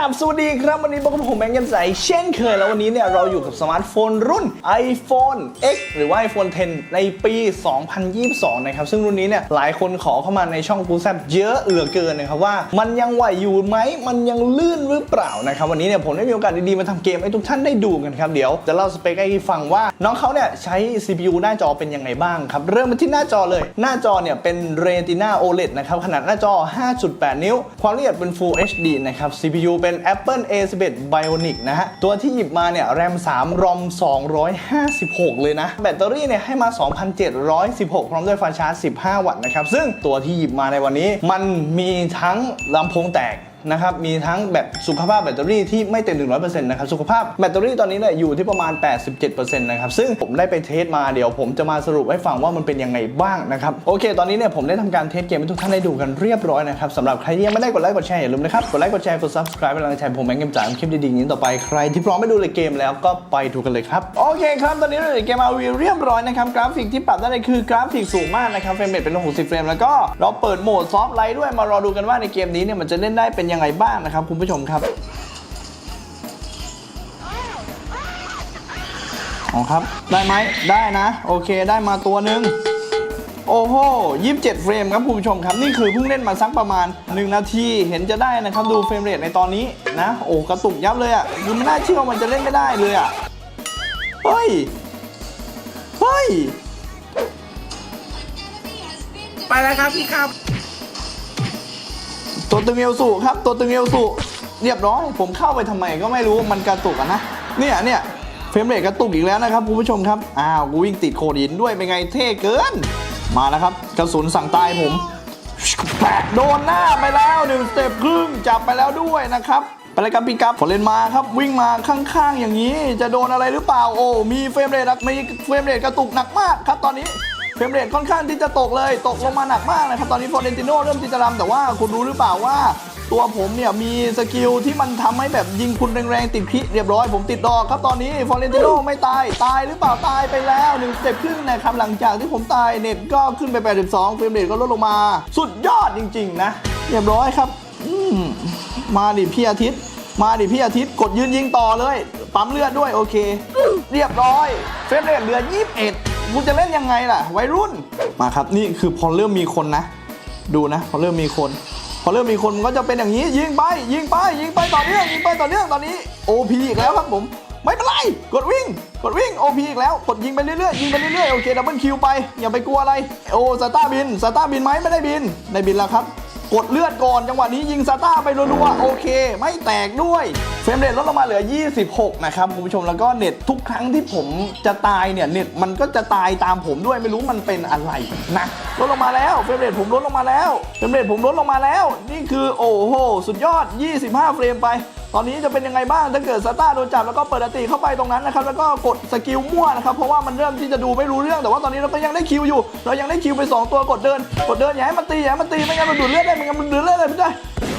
ราบสวัสดีครับ วันนี้พบกับผมแบงค์ยันใสเช่นเคย แล้ววันนี้เนี่ยเราอยู่กับสมาร์ทโฟนรุ่น iPhone X หรือว่า iPhone 10 ในปี 2022 นะครับ ซึ่งรุ่นนี้เนี่ยหลายคนขอเข้ามาในช่องกูแซบเยอะเหลือเกินนะครับว่ามันยังไหวอยู่ไหมมันยังลื่นหรือเปล่านะครับ วันนี้เนี่ยผมได้มีโอกาสดีๆ มาทำเกมให้ทุกท่านได้ดูกันครับเดี๋ยวจะเล่าสเปคให้ฟังว่า น้องเขาเนี่ยใช้ CPU หน้าจอเป็นยังไงบ้างครับเริ่มมาที่หน้าจอเลย หน้าจอเนี่ยเป็น Retina OLED นะครับขนาดหน้าจอ 5.8 นิ้ว ความละเอียดเป็น Full HD นะครับ CPU เป็น็น Apple A11 Bionic นะฮะ ตัวที่หยิบมาเนี่ยแรม3 ROM 256 เลยนะ แบตเตอรี่เนี่ยให้มา 2,716 พร้อมด้วยไฟชาร์จ 15 วัตต์นะครับ ซึ่งตัวที่หยิบมาในวันนี้ มันมีทั้งลำโพงแตก นะครับมีทั้งแบบสุขภาพแบตเตอรี่ที่ไม่เต็ม 100%นะครับสุขภาพแบตเตอรี่ตอนนี้เนี่ยอยู่ที่ประมาณ 87%นะครับซึ่งผมได้ไปเทสมาเดี๋ยวผมจะมาสรุปให้ฟังว่ามันเป็นยังไงบ้างนะครับโอเค ตอนนี้เนี่ยผมได้ทำการเทสเกมให้ทุกท่านได้ดูกันเรียบร้อยนะครับสำหรับใครที่ยังไม่ได้กดไลค์กดแชร์อย่าลืมนะครับกดไลค์กดแชร์กด subscribe เป็นกำลังใจผมแบงเกมจ่ายคลิปดีๆนี้ต่อไปใครที่พร้อมไปดูเลยเกมแล้วก็ไปดูกันเลยครับโอเคครับตอนนี้เราเกมอาวีเรียบร้อยนะครับกราฟิกที่ปรับได้เลยคือกราฟิกสูงมากนะครับเฟรมเรทเป็น60เฟรมแล้วก็เราเปิดโหมดซอฟต์ไลท์ด้วยมารอดูกันว่าในเกมนี้เนี่ยมันจะเล่นได้เป็นยังไงบ้างนะครับ คุณผู้ชมครับอ๋อครับ ได้ไหมได้นะ โอเคได้มาตัวหนึ่งโอ้โห27 เฟรมครับคุณผู้ชมครับ นี่คือเพิ่งเล่นมาสักประมาณ 1 นาที เห็นจะได้นะครับ ดูเฟรมเรทในตอนนี้นะ โอ้กระตุกยับเลยอะ่ะคือไม่น่าเชื่อว่ามันจะเล่นไม่ได้เลยอะ่ะ เฮ้ย เฮ้ย ไปแล้วครับพี่ครับ ตัวตึงเอลสูครับ ตัวตึงเอลสูเรียบร้อย ผมเข้าไปทำไมก็ไม่รู้มันกระตุกอะนะเนี่ยเนี่ยเฟรมเรทกระตุกอีกแล้วนะครับคุณผู้ชมครับอ้าวกูวิ่งติดโคดินด้วยเป็นไงเท่เกิน มาแล้วครับกระสุนสั่งตายผมแปะโดนหน้าไปแล้วหนึ่งสเต็ปครึ่งจับไปแล้วด้วยนะครับไปเลยครับพี่กับขอเล่นมาครับวิ่งมาข้างๆอย่างนี้ จะโดนอะไรหรือเปล่าโอ้มีเฟรมเรทมีเฟรมเรทกระตุกหนักมากครับตอนนี้ รมเรทค่อนข้างที่จะตกเลยตกลงมาหนักมากนะครับตอนนี้ฟอร์เรนติโนเริ่มที่จะรำแต่ว่าคุณรู้หรือเปล่าว่า ตัวผมเนี่ยมีสกิลที่มันทำให้แบบยิงคุณแรงๆติดคิเรียบร้อยผมติดดอกครับตอนนี้ฟอร์เรนติโนไม่ตายตายหรือเปล่าตายไปแล้วหนึ่งสเต็ปครึ่งนะครับหลังจากที่ผมตายเน็ตก็ขึ้นไป 82เฟรมเรทก็ลดลงมา สุดยอดจริง ๆ นะ เรียบร้อยครับมมาดิพี่อาทิตย์ มาดิพี่อาทิตย์กดยืนยิงต่อเลย ปั๊มเลือดด้วยโอเค เรียบร้อยเฟรมเรทเหลือ 21 คุณจะเล่นยังไงล่ะ วัยรุ่น มาครับ นี่คือพอเริ่มมีคนนะ ดูนะ พอเริ่มมีคน พอเริ่มมีคนมันก็จะเป็นอย่างนี้ ยิงไป ยิงไป ยิงไปต่อเนื่อง ยิงไปต่อเนื่อง ตอนนี้ OP อีกแล้วครับผม ไม่เป็นไร กดวิ่ง กดวิ่ง OP อีกแล้ว กดยิงไปเรื่อยๆ ยิงไปเรื่อยๆ โอเค ดับเบิลคิวไป อย่าไปกลัวอะไร โอ้สตาร์บิน สตาร์บินไหมไม่ได้บิน ได้บินแล้วครับ กดเลือดก่อนจังหวะนี้ยิงซาต้าไปรัวๆโอเค ไม่แตกด้วยเฟรมเรทลดลงมาเหลือ 26 นะครับคุณผู้ชมแล้วก็เน็ตทุกครั้งที่ผมจะตายเนี่ยเน็ตมันก็จะตายตามผมด้วยไม่รู้มันเป็นอะไรนะลดลงมาแล้วเฟรมเรทผมลดลงมาแล้วเฟรมเรทผมลดลงมาแล้ว นี่คือโอ้โหสุดยอด 25 เฟรมไป ตอนนี้จะเป็นยังไงบ้างถ้าเกิดซาต้าโดนจับแล้วก็เปิดอันติเข้าไปตรงนั้นนะครับแล้วก็กดสกิลมั่วนะครับเพราะว่ามันเริ่มที่จะดูไม่รู้เรื่องแต่ว่าตอนนี้เราก็ยังได้คิวอยู่ เรายังได้คิวไปสองตัวกดเดิน กดเดินอย่าให้มันตีอย่าให้มันตีไม่งั้นมันดูดเลือดได้ไม่งั้นมันดูดเลือดได้ไม่ได้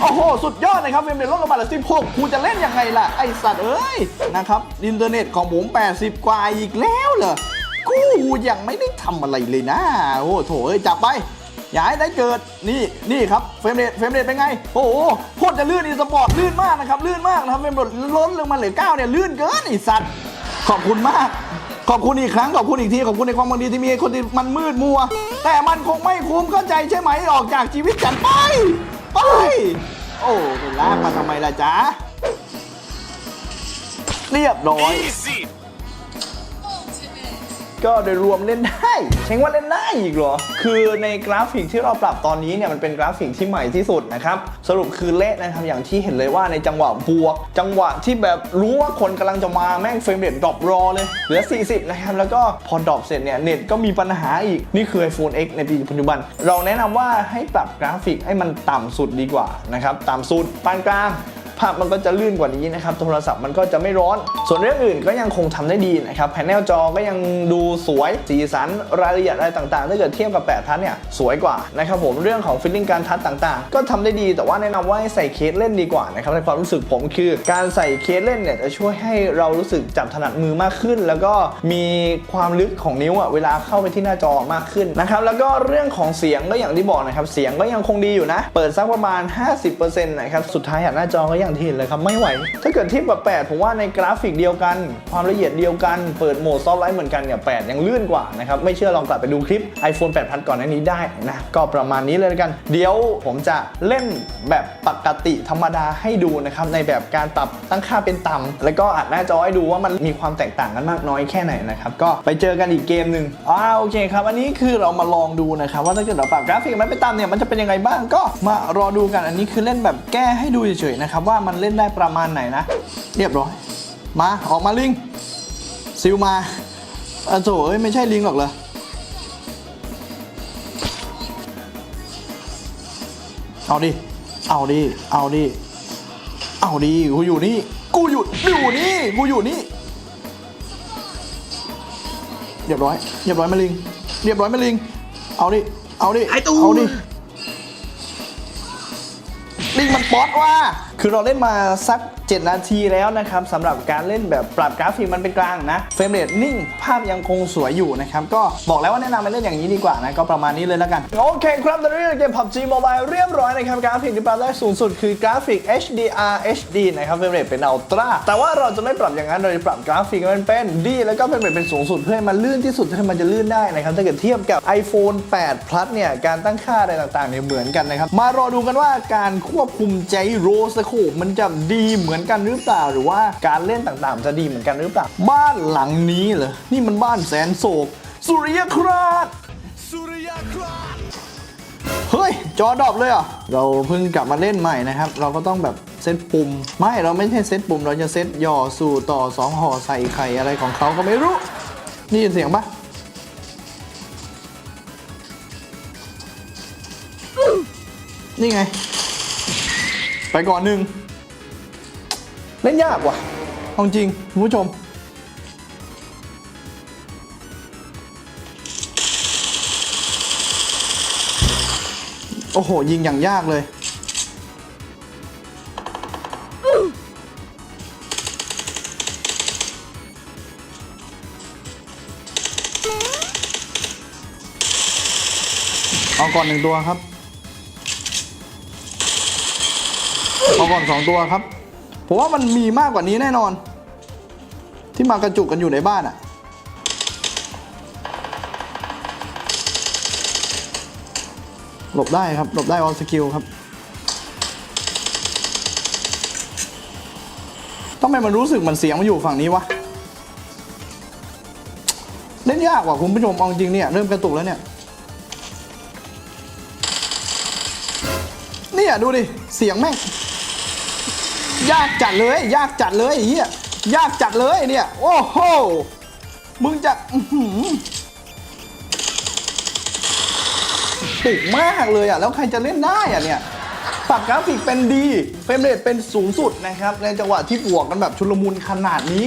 โอ้โห สุดยอดนะครับเฟรมเรทลดลงมาเหลือ16กูจะเล่นยังไงล่ะไอสัตว์เอ้ยนะครับอินเทอร์เน็ตของผม 80 กว่าอีกแล้วเหรอกูยังไม่ได้ทำอะไรเลยนะโอ้โถเอ้ยจับไป อย่าให้ได้เกิดนี่นี่ครับเฟรมเรทเฟรมเรทเป็นไง โอ้โหโคตรจะลื่นอีสปอร์ตลื่นมากนะครับลื่นมากนะครับเฟรมเรทล้นลงมาเหลือเก้าเนี่ยลื่นเกินไอสัตว์ขอบคุณมาก ขอบคุณอีกครั้งขอบคุณอีกทีขอบคุณในความบังดีที่มีคนที่มันมืดมัว แต่มันคงไม่คุ้มเข้าใจใช่ไหมออกจากชีวิตฉันไปไปโอ้ไปลากมาทำไมล่ะจ๊ะเรียบร้อย Easy ก็โดยรวมเล่นได้เช็งว่าเล่นได้อีกเหรอ คือในกราฟิกที่เราปรับตอนนี้เนี่ยมันเป็นกราฟิกที่ใหม่ที่สุดนะครับ สรุปคือเละนะครับอย่างที่เห็นเลยว่าในจังหวะบวก จังหวะที่แบบรู้ว่าคนกำลังจะมาแม่งเฟรมเรทดรอปรอเลยเหลือ 40 นะครับ แล้วก็พอดรอปเสร็จเนี่ยเน็ตก็มีปัญหาอีก นี่คือ iPhone X ในปีปัจจุบัน เราแนะนำว่าให้ปรับกราฟิกให้มันต่ำสุดดีกว่านะครับ ต่ำสุดปานกลาง ภาพมันก็จะลื่นกว่านี้นะครับโทรศัพท์มันก็จะไม่ร้อน ส่วนเรื่องอื่นก็ยังคงทำได้ดีนะครับแผงจอก็ยังดูสวยสีสันรายละเอียดอะไรต่างๆ ถ้าเกิดเทียบกับ8ทัชเนี่ยสวยกว่านะครับผมเรื่องของฟิลลิ่งการทัชต่างๆ ก็ทำได้ดีแต่ว่าแนะนำว่าให้ใส่เคสเล่นดีกว่านะครับในความรู้สึกผมคือ การใส่เคสเล่นเนี่ยจะช่วยให้เรารู้สึกจับถนัดมือมากขึ้น แล้วก็มีความลึกของนิ้วอะเวลาเข้าไปที่หน้าจอมากขึ้นนะครับแล้วก็เรื่องของเสียงก็อย่างที่บอกนะครับเสียงก็ยังคงดีอยู่นะ เปิดสักประมาณ 50%นะครับสุดท้ายหน้าจอก็ยังอย่างที่เห็นเลยครับไม่ไหว ถ้าเกิดเทียบกับ 8 ผมว่าในกราฟิกเดียวกัน ความละเอียดเดียวกัน เปิดโหมดซอฟต์ไลท์เหมือนกันเนี่ย 8 ยังลื่นกว่านะครับ ไม่เชื่อลองกลับไปดูคลิป iPhone 8 0 0ก่อนหน้านี้ได้นะ ก็ประมาณนี้เลยกัน เดี๋ยวผมจะเล่นแบบปกติธรรมดาให้ดูนะครับ ในแบบการปรับตั้งค่าเป็นต่ำแล้วก็อัดหน้าจอให้ดูว่ามันมีความแตกต่างกันมากน้อยแค่ไหนนะครับก็ไปเจอกันอีกเกมหนึ่งอ่าโอเคครับ อันนี้คือเรามาลองดูนะครับว่าถ้าเกิดเราปรับกราฟิกมันเป็นต่ำเนี่ยมันจะเป็นยังไงบ้างก็มารอดูกันอันนี้คือเล่นแบบแก้ให้ดูเฉยๆนะครับว่ามันเล่นได้ประมาณไหนนะ เรียบร้อย มาออกมาลิงซิลมาอะโถเอ้ยไม่ใช่ลิงหรอกเหรอเอาดิ เอาดิ เอาดิ เอาดิ กูอยู่นี่ กูอยู่อยู่นี่ กูอยู่นี่ เรียบร้อย เรียบร้อยมาลิง เรียบร้อยมาลิง เอาดิ เอาดิไอ้ตูเอาดิ ลิงมันป๊อตว่า คือเราเล่นมาสัก 7 นาทีแล้วนะครับสำหรับการเล่นแบบปรับกราฟิกมันเป็นกลางนะเฟรมเรทนิ่งภาพยังคงสวยอยู่นะครับก็บอกแล้วว่าแนะนำมาเล่นอย่างนี้ดีกว่านะก็ประมาณนี้เลยแล้วกันโอเคครับตอนนี้เกม PUBG Mobile เรียบร้อยนะครับกราฟิกที่ปรับได้สูงสุดคือกราฟิก HDR HD นะครับเฟรมเรทเป็นอัลตร้าแต่ว่าเราจะไม่ปรับอย่างนั้นเราจะปรับกราฟิกให้มันเป็นดีแล้วก็เฟรมเรทเป็นสูงสุดเพื่อให้มันลื่นที่สุดเท่าที่มันจะลื่นได้นะครับถ้าเกิดเทียบกับ iPhone 8 Plus เนี่ยการตั้งค่าอะไรต่างๆเนี่ยเหมือนกันนะครับมารอดูกันว่าการควบคุมใจโรสโคปมันจะดีเหมือนกันหรือเปล่า หรือว่าการเล่นต่างๆ จะดีเหมือนกันหรือเปล่า บ้านหลังนี้เหรอ นี่มันบ้านแสนโศกสุริยคราชเฮ้ย จอดรอบเลยอะ เราเพิ่งกลับมาเล่นใหม่นะครับ เราก็ต้องแบบเซตปุ่ม ไม่เราไม่ใช่เซตปุ่ม เราจะเซตย่อสู่ต่อสองห่อใส่ไข่อะไรของเขาก็ไม่รู้ นี่ยินเสียงปะนี่ไง ไปก่อนหนึ่งเล่นยากว่ะเอาจริงคุณผู้ชม โอ้โห ยิงอย่างยากเลยเอาก่อนหนึ่งตัวครับ ก่อนสองตัวครับผมว่ามันมีมากกว่านี้แน่นอน ที่มากระจุกกันอยู่ในบ้านอะหลบได้ครับหลบได้ออนสกิลครับทำไมมันรู้สึกมันเสียงมันอยู่ฝั่งนี้วะเล่นยากว่าคุณผู้ชมเอาจริงเนี่ยเริ่มกระตุกแล้วเนี่ยเนี่ยดูดิเสียงแม่ง ยากจัดเลย ยากจัดเลยอ้เฮียยากจัดเลยเนี่ย โอ้โห มึงจะปุกมากเลยอะ แล้วใครจะเล่นได้อะเนี่ยปรับกราฟิกเป็นดี เฟรมเรทเป็นสูงสุดนะครับ ในจังหวะที่บวกกันแบบชุลมุนขนาดนี้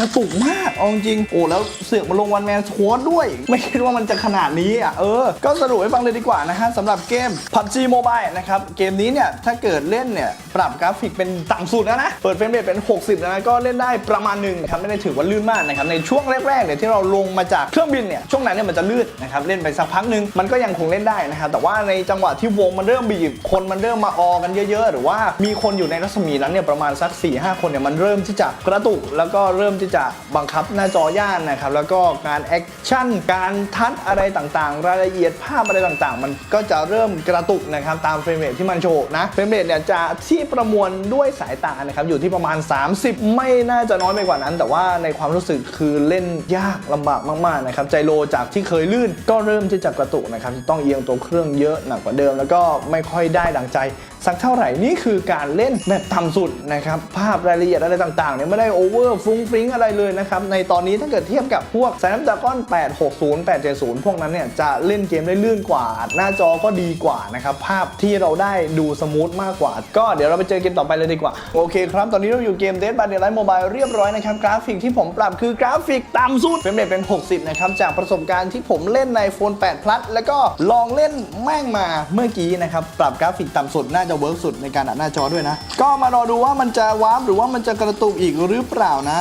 กระตุกมากเอาจริงโอ้แล้วเสือกมาลงวันแมนสควอตด้วย ไม่คิดว่ามันจะขนาดนี้อะเออ ก็สรุปให้ฟังเลยดีกว่านะฮะสำหรับเกม PUBG Mobile นะครับ เกมนี้เนี่ยถ้าเกิดเล่นเนี่ยปรับกราฟิกเป็นต่ำสุดแล้วนะ เปิดเฟรมเรทเป็น 60นะก็เล่นได้ประมาณหนึ่งครับไม่ได้ถือว่าลื่นมากนะครับในช่วงแรกๆเนี่ยที่เราลงมาจากเครื่องบินเนี่ยช่วงนั้นเนี่ยมันจะลื่นนะครับเล่นไปสักพักหนึ่งมันก็ยังคงเล่นได้นะครับแต่ว่าในจังหวะที่วงมันเริ่มบีบคนมันเริ่มมาออกันเยอะ ๆ หรือว่ามีคนอยู่ในรัศมีนั้นเนี่ยประมาณสัก4ี่ห้าคนเนี่ยมันเริ่มที่จะกระตุกแล้วก็เริ่มที่จะบังคับหน้าจอย่านนะครับแล้วก็การแอคชั่นการทัดอะไรต่างๆ รายละเอียดภาพอะไรต่างๆ มันก็จะเริ่มกระตุกนะครับตามเฟรมเรทที่มันโชว์นะเฟรมเรทเนี่ยจะที่ประมวลด้วยสายตานะครับอยู่ที่ประมาณ 30 ไม่น่าจะน้อยไปกว่านั้น แต่ว่าในความรู้สึกคือเล่นยากลำบากมากๆนะครับใจโลจากที่เคยลื่นก็เริ่มที่จะกระตุกนะครับต้องเอียงตัวเครื่องเยอะหนักกว่าเดิม แล้วก็ไม่ค่อยได้ดังใจสักเท่าไหร่นี่คือการเล่นแบบตำสุดนะครับภาพรายละเอียดอะไรต่างๆเนี่ยไม่ได้โอเวอร์ฟุ้งฟริ้งอะไรเลยนะครับ ในตอนนี้ถ้าเกิดเทียบกับพวก Snapdragon 860 870 พวกนั้นเนี่ยจะเล่นเกมได้ลื่นกว่าหน้าจอก็ดีกว่านะครับ ภาพที่เราได้ดูสมูทมากกว่า ก็เดี๋ยวเราไปเจอเกมต่อไปเลยดีกว่า โอเคครับ ตอนนี้เราอยู่เกม Dead by Daylight Mobile เรียบร้อยนะครับ กราฟิกที่ผมปรับคือกราฟิกต่ำสุดเฟรมเรทเป็น 60 นะครับ จากประสบการณ์ที่ผมเล่นใน iPhone 8 Plus แล้วก็ลองเล่นแม่งมาเมื่อกี้นะครับ ปรับกราฟิกต่ำสุดน่าจะเวิร์กสุดในการอัดหน้าจอด้วยนะ ก็มารอดูว่ามันจะวาร์ปหรือว่ามันจะกระตุกอีกหรือเปล่านะ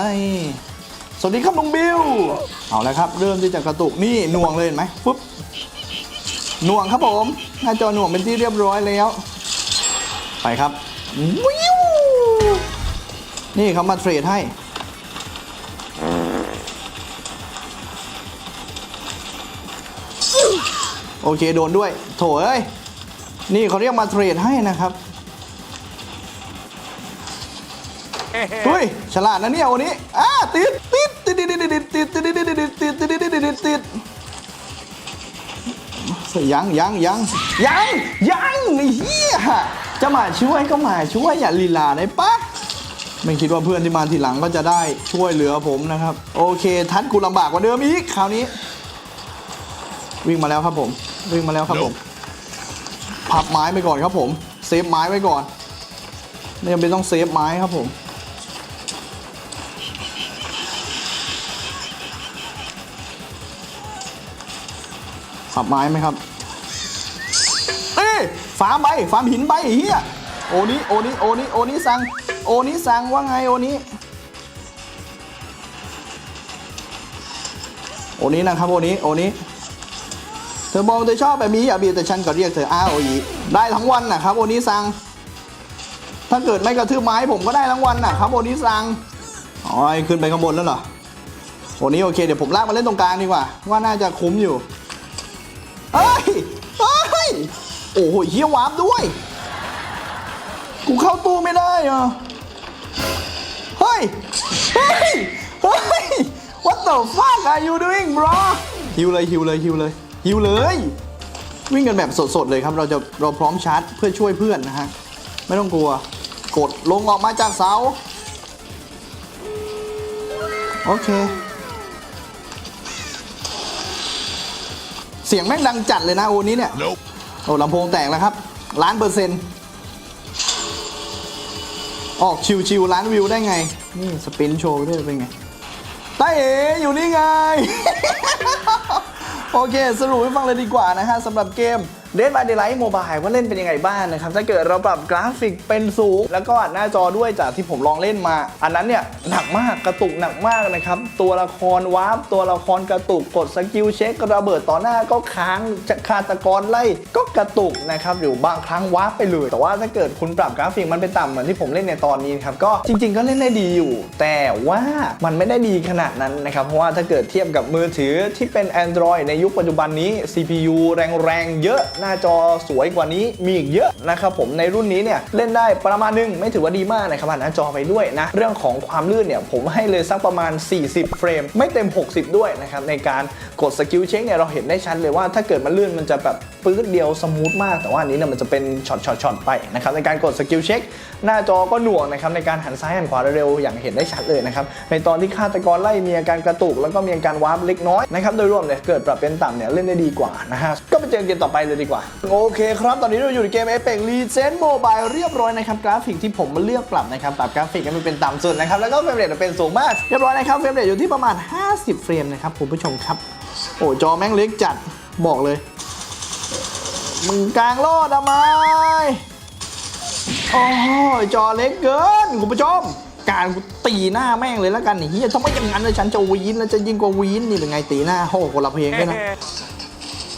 สวัสดีครับลุงบิวเอาล้วครับ เริ่มที่จะกระตุกนี่หน่วงเลยเห็นไหมปุ๊บหน่วงครับผมหน้าจอหน่วงเป็นที่เรียบร้อยแล้ว ไปครับวิวนี่เขามาเทรดให้โอเคโดนด้วย โถเอ้ย นี่เขาเรียกมาเทรดให้นะครับ เฮ้ยฉลาดนะเนี่ยวันนี้อ่าติดติดติดติดติดติดติดติดติดติดติดติดติดติดติดติดยังยังยังยังยังไอ้เหี้ยจะมาช่วยก็มาช่วยอย่าลีลาได้ปะไม่คิดว่าเพื่อนที่มาทีหลังก็จะได้ช่วยเหลือผมนะครับ โอเค ทัดกูลำบากกว่าเดิมอีกคราวนี้ วิ่งมาแล้วครับผม วิ่งมาแล้วครับผมพับไม้ไปก่อนครับผม เซฟไม้ไว้ก่อนไม่จำเป็นต้องเซฟไม้ครับผม ขับไม้ไหมครับ เอ้ยฟาร์มใบฟาร์มหินใบเฮียโอนี้โอนี้โอนี้โอนี้สั่งโอนี้สั่งว่าไงโอนี้โอนี้นะครับโอนี้โอนี้เธอบอกเธอชอบแบบนี้อย่าบีแต่ฉันก็เรียกเธออ้าโออีได้ทั้งวันนะครับโอนี้สั่งถ้าเกิดไม่กระทืบไม้ผมก็ได้ทั้งวันนะครับโอนี้สั่งอ๋อขึ้นไปข้างบนแล้วเหรอโอนี้โอเคเดี๋ยวผมลากมาเล่นตรงกลางดีกว่า ว่าน่าจะคุ้มอยู่ เฮ้ย เฮ้ย โอ้โหเฮียวาร์ปด้วย กูเข้าตู้ไม่ได้อะเฮ้ย เฮ้ย เฮ้ย What the fuck are you doing bro ฮิวเลยฮิวเลยฮิวเลยฮิวเลย วิ่งกันแบบสดๆเลยครับ เราจะเราพร้อมชาร์จเพื่อช่วยเพื่อนนะฮะ ไม่ต้องกลัว กดลงออกมาจากเสา โอเค เสียงแม่งดังจัดเลยนะโอนี้เนี่ย Nope. โอ้ลำโพงแตกแล้วครับ ล้านเปอร์เซ็นต์ออกชิวๆล้านวิวได้ไง นี่สปินโชว์ด้วยเป็นไงตาเอ๋อยู่นี่ไง โอเค สรุปให้ฟังเลยดีกว่านะฮะสำหรับเกม Dead by Daylight Mobile ว่าเล่นเป็นยังไงบ้างนะครับ ถ้าเกิดเราปรับกราฟิกเป็นสูง แล้วก็อัดหน้าจอด้วยจากที่ผมลองเล่นมา อันนั้นเนี่ยหนักมากกระตุกหนักมากนะครับ ตัวละครวาร์ปตัวละครกระตุกกดสกิลเช็คระเบิดต่อหน้าก็ค้างจะฆาตะกรไล่ก็กระตุกนะครับอยู่บางครั้งวาร์ปไปเลย แต่ว่าถ้าเกิดคุณปรับกราฟิกมันไปต่ำเหมือนที่ผมเล่นในตอนนี้ครับก็จริง ๆ ก็เล่นได้ดีอยู่ แต่ว่ามันไม่ได้ดีขนาดนั้นนะครับเพราะว่าถ้าเกิดเทียบกับมือถือที่เป็น Android ในยุคปัจจุบันนี้ CPU แรงๆเยอะน้าจอสวยกว่านี้มีอีกเยอะนะครับผมในรุ่นนี้เนี่ยเล่นได้ประมาณนึงไม่ถือว่าดีมากนะครับผ่านหน้าจอไปด้วยนะเรื่องของความลื่นเนี่ยผมให้เลยสักประมาณ 40 เฟรม ไม่เต็ม 60 ด้วยนะครับในการกดสกิลเช็คเนี่ยเราเห็นได้ชัดเลยว่าถ้าเกิดมันลื่นมันจะแบบปื๊ดเดียวสมูทมากแต่ว่าอันนี้เนี่ยมันจะเป็นช็อตช็อตช็อตไปนะครับในการกดสกิลเช็คหน้าจอก็หน่วงนะครับในการหันซ้ายหันขวาเร็วๆอย่างเห็นได้ชัดเลยนะครับในตอนที่ฆาตกรไล่มีอาการกระตุก แล้วก็มีอาการวาร์ปเล็กน้อยนะครับโดยรวมเนี่ยเกิดปรับเป็นต่ำเนี่ยเล่นได้ดีกว่านะฮะก็ไปเจอเกมต่อไปเลยดีกว่าโอเคครับ ตอนนี้เราอยู่ในเกม Apex Legends Mobile เรียบร้อยนะครับ กราฟิกที่ผมมาเลือกปรับนะครับ ปรับกราฟิกให้มันเป็นต่ำสุดนะครับ แล้วก็เฟรมเรทเป็นสูงมาก เรียบร้อยนะครับ เฟรมเรทอยู่ที่ประมาณ 50 เฟรมนะครับคุณผู้ชมครับ โอ้จอแม่งเล็กจัด บอกเลย มึงกลางโลดทำไมโอ้ยจอเล็กเกินคุณผู้ชมการตีหน้าแม่งเลยแล้วกันเฮียถ้าไม่อย่างนั้นเลยฉันจะวีนแล้วจะยิ่งกว่าวีนนี่เป็นไงตีหน้าโหคนละเพลงด้วยนะ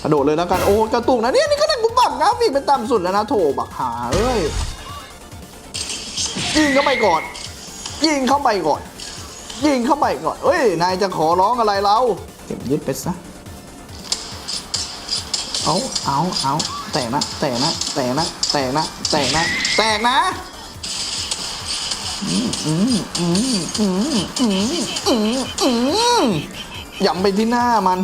กระโดดเลยแล้วกันโอ้กระตุกนะเนี่ยนี่ก็ได้กูปรับกราฟิกเป็นต่ำสุดแล้วนะโถบักหาเอ้ยยิงเข้าไปก่อน ยิงเข้าไปก่อน ยิงเข้าไปก่อนเอ้ยนายจะขอร้องอะไรเราเก็บยึดไปซะเอาเอาเอาแตกนะแตกนะแตกนะแตกนะแตกนะแตกนะอืมอืมอืมอืมอืมอืมย้ำไปที่หน้ามัน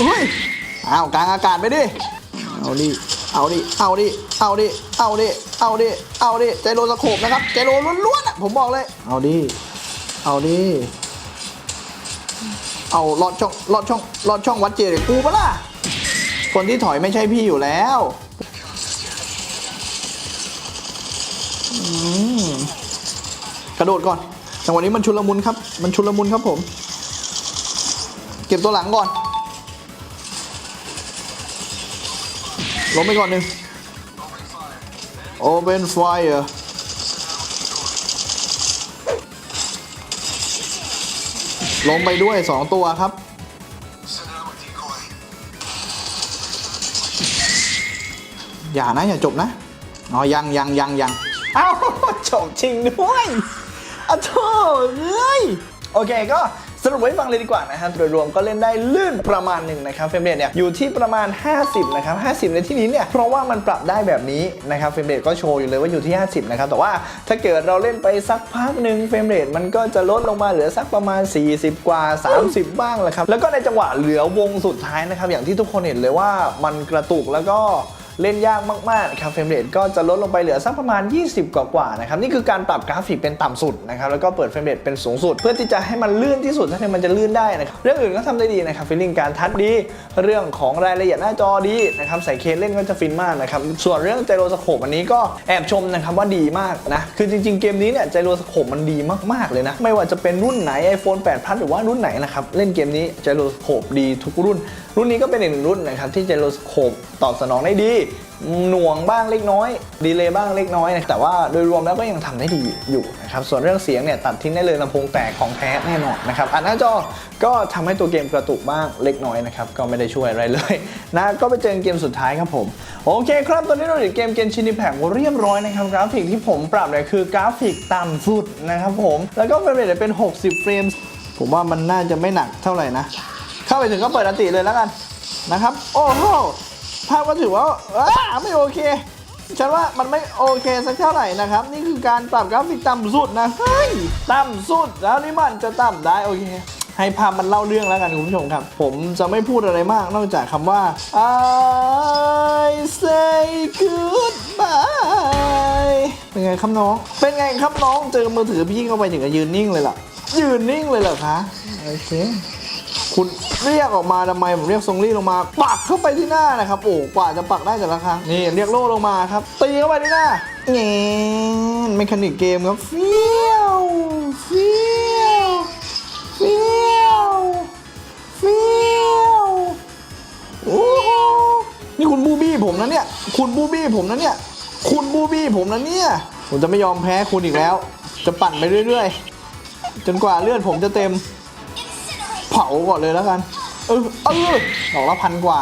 เฮ้ยเอากลางอากาศไปดิ เอาดิ เอาดิ เอาดิ เอาดิ เอาดิ เอาดิ เอาดิใจโรสโคบนะครับใจโรล้วนๆอะผมบอกเลย เอาดิ เอาดิ เอาลอดช่องลอดช่องลอดช่องวัดเจเลยกูปะล่ะ คนที่ถอยไม่ใช่พี่อยู่แล้วกระโดดก่อนจังหวะนี้มันชุลมุนครับ มันชุลมุนครับผม เก็บตัวหลังก่อน ล้มไปก่อนหนึ่ง Open fire ล้มไปด้วยสองตัวครับ อย่านะ อย่าจบนะอ๋อยังยังยังยังเอ้าจบจริงด้วยอ้าวโธ่เอ้ย โอเคก็ สรุปไว้ฟังเลยดีกว่านะครับโดยรวมก็เล่นได้ลื่นประมาณหนึ่งนะครับเฟรมเรทเนี่ยอยู่ที่ประมาณ 50 นะครับ 50 ในที่นี้เนี่ยเพราะว่ามันปรับได้แบบนี้นะครับเฟรมเรทก็โชว์อยู่เลยว่าอยู่ที่ 50 นะครับ แต่ว่าถ้าเกิดเราเล่นไปสักพักหนึ่งเฟรมเรทมันก็จะลดลงมาเหลือสักประมาณ 40 กว่า 30 บ้างแหละครับแล้วก็ในจังหวะเหลือวงสุดท้ายนะครับอย่างที่ทุกคนเห็นเลยว่ามันกระตุกแล้วก็ เล่นยากมากๆครับเฟรมเรทก็จะลดลงไปเหลือสักประมาณ 20 กว่าๆนะครับนี่คือการปรับกราฟิกเป็นต่ำสุดนะครับแล้วก็เปิดเฟรมเรทเป็นสูงสุด เพื่อที่จะให้มันลื่นที่สุดเท่าที่มันจะลื่นได้นะครับเรื่องอื่นก็ทำได้ดีนะครับฟีลลิ่งการทัดดี เรื่องของรายละเอียดหน้าจอดีนะครับใส่เคสเล่นก็จะฟินมากนะครับส่วนเรื่องไจโรสโคปอันนี้ก็แอบชมนะครับว่าดีมากนะคือจริง ๆ เกมนี้เนี่ยไจโรสโคปมันดีมากๆเลยนะไม่ว่าจะเป็นรุ่นไหน iPhone 8 Plus หรือว่ารุ่นไหนนะครับเล่นเกมนี้ไจโรสโคปดีทุกรุ่นรุ่นนี้ก็เป็นอีกหนึ่งรุ่นนะครับที่ไจโรสโคปตอบสนองได้ดีหน่วงบ้างเล็กน้อย ดีเลย์บ้างเล็กน้อยนะแต่ว่าโดยรวมแล้วก็ยังทำได้ดีอยู่นะครับส่วนเรื่องเสียงเนี่ยตัดทิ้งได้เลยลำโพงแตกของแท้แน่นอนนะครับอันหน้าจอก็ทำให้ตัวเกมกระตุกบ้างเล็กน้อยนะครับก็ไม่ได้ช่วยอะไรเลยนะก็ไปเจอเกมสุดท้ายครับผม โอเคครับตอนนี้เราอยู่เกมเกมชินิแพงเรียบร้อยนะครับกราฟิกที่ผมปรับเนี่ยคือกราฟิกต่ำสุดนะครับผมแล้วก็เฟรมเรทเป็น 60 เฟรมผมว่ามันน่าจะไม่หนักเท่าไหร่นะ เข้าไปถึงก็เปิดอันติเลยแล้วกันนะครับ โอ้โหภาพก็ถือว่าอ้าไม่โอเคฉันว่ามันไม่โอเคสักเท่าไหร่นะครับ นี่คือการปรับกราฟิกต่ำสุดนะเฮ้ยต่ำสุดแล้วนี่มันจะต่ำได้โอเค ให้ภาพมันเล่าเรื่องแล้วกันคุณผู้ชมครับ ผมจะไม่พูดอะไรมากนอกจากคำว่า I say goodbye เป็นไงครับน้อง เป็นไงครับน้องเจอมือถือพี่เข้าไปถึงกับยืนนิ่งเลยล่ะ ยืนนิ่งเลยเหรอคะโอเค คุณเรียกออกมาทำไมผมเรียกทรงรี่ลงมา ปักเข้าไปที่หน้านะครับโอ้กว่าจะปักได้แต่ละครั้งนี่เรียกโล่ลงมาครับตีเข้าไปที่หน้าเงี้ยเมคานิกเกมครับเฟี้ยวเฟี้ยวเฟี้ยวเฟี้ยวโอ้โหนี่คุณบูบี้ผมนะเนี่ยคุณบูบี้ผมนะเนี่ยคุณบูบี้ผมนะเนี่ยผมจะไม่ยอมแพ้คุณอีกแล้ว จะปั่นไปเรื่อยๆ จนกว่าเลือดผมจะเต็ม เผาก่อนเลยแล้วกัน เออเออดอกละพันกว่า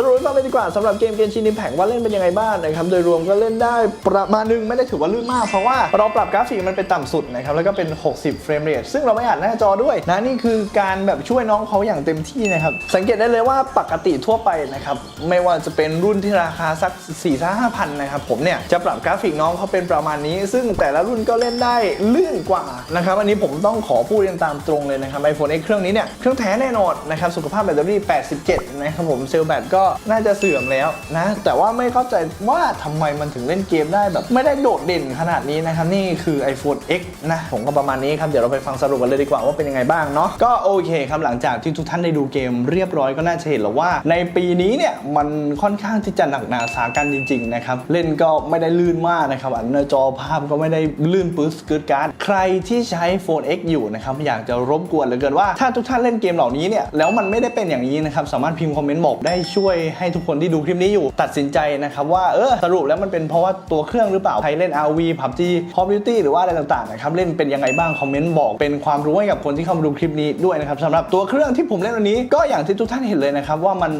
สรุปให้ฟังเลยดีกว่าสำหรับเกมเกมชินิมแผงว่าเล่นเป็นยังไงบ้างนะครับโดยรวมก็เล่นได้ประมาณนึงไม่ได้ถือว่าลื่นมาก เพราะว่าเราปรับกราฟิกมันเป็นต่ำสุดนะครับแล้วก็เป็น 60 เฟรมเรทซึ่งเราไม่อ่านหน้าจอด้วยนะนี่คือการแบบช่วยน้องเขาอย่างเต็มที่นะครับสังเกตได้เลยว่าปกติทั่วไปนะครับไม่ว่าจะเป็นรุ่นที่ราคาสัก4ี่ห้าพันนะครับผมเนี่ยจะปรับกราฟิกน้องเขาเป็นประมาณนี้ ซึ่งแต่ละรุ่นก็เล่นได้ลื่นกว่านะครับอันนี้ผมต้องขอพูดกันตามตรงเลยนะครับ iPhone X เครื่องนี้เนี่ยเครื่องแท้แน่นอนนะครับสุขภาพแบตเตอรี่ 87 นะครับผมเซลล์แบตก็น่าจะเสื่อมแล้วนะ แต่ว่าไม่เข้าใจว่าทำไมมันถึงเล่นเกมได้แบบ ไม่ได้โดดเด่นขนาดนี้นะครับ นี่คือ iPhone X นะผมก็ประมาณนี้ครับ เดี๋ยวเราไปฟังสรุปกันเลยดีกว่าว่าเป็นยังไงบ้างเนาะก็โอเคครับหลังจากที่ทุกท่านได้ดูเกมเรียบร้อยก็น่าจะเห็นแล้วว่า ในปีนี้เนี่ยมันค่อนข้างที่จะหนักหนาสากันจริงๆนะครับเล่นก็ไม่ได้ลื่นมากนะครับอันหน้าจอภาพก็ไม่ได้ลื่นปื๊ดสกึดการ์ดใครที่ใช้ Phone X อยู่นะครับอยากจะรบกวนเหลือเกินว่าถ้าทุกท่านเล่นเกมเหล่านี้เนี่ยแล้วมันไม่ได้เป็นอย่างนี้นะครับสามารถพิมพ์คอมเมนต์บอกได้ช่วยให้ทุกคนที่ดูคลิปนี้อยู่ตัดสินใจนะครับว่าเออสรุปแล้วมันเป็นเพราะว่าตัวเครื่องหรือเปล่าใครเล่น RV PUBG Call of Duty หรือว่าอะไรต่างๆนะครับเล่นเป็นยังไงบ้างคอมเมนต์บอกเป็นความรู้ให้กับคนที่เข้ามาดูคลิปนี้ด้วยนะครับสำหรับตัวเครื่องที่ผมเล่นวันนี้ก็อย่างที่ทุกท่านเห็นเลยนะครับว่ามัน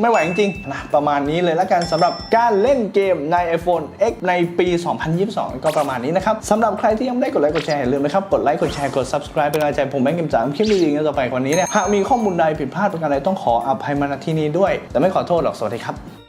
ไม่ไหวจริงๆนะประมาณนี้เลยละกันสำหรับการเล่นเกมใน iPhone X ในปี 2022 ก็ประมาณนี้นะครับสำหรับใครที่ยังไม่ได้กดไลค์กดแชร์อย่าลืมนะครับกดไลค์กดแชร์กด subscribe เป็นกำลังใจผมแบงค์เกมจ๋าคลิปดีๆกันต่อไปวันนี้เนี่ยหากมีข้อมูลใดผิดพลาดประการใดต้องขออภัยมาณที่นี้ด้วย แต่ไม่ขอโทษหรอกสวัสดีครับ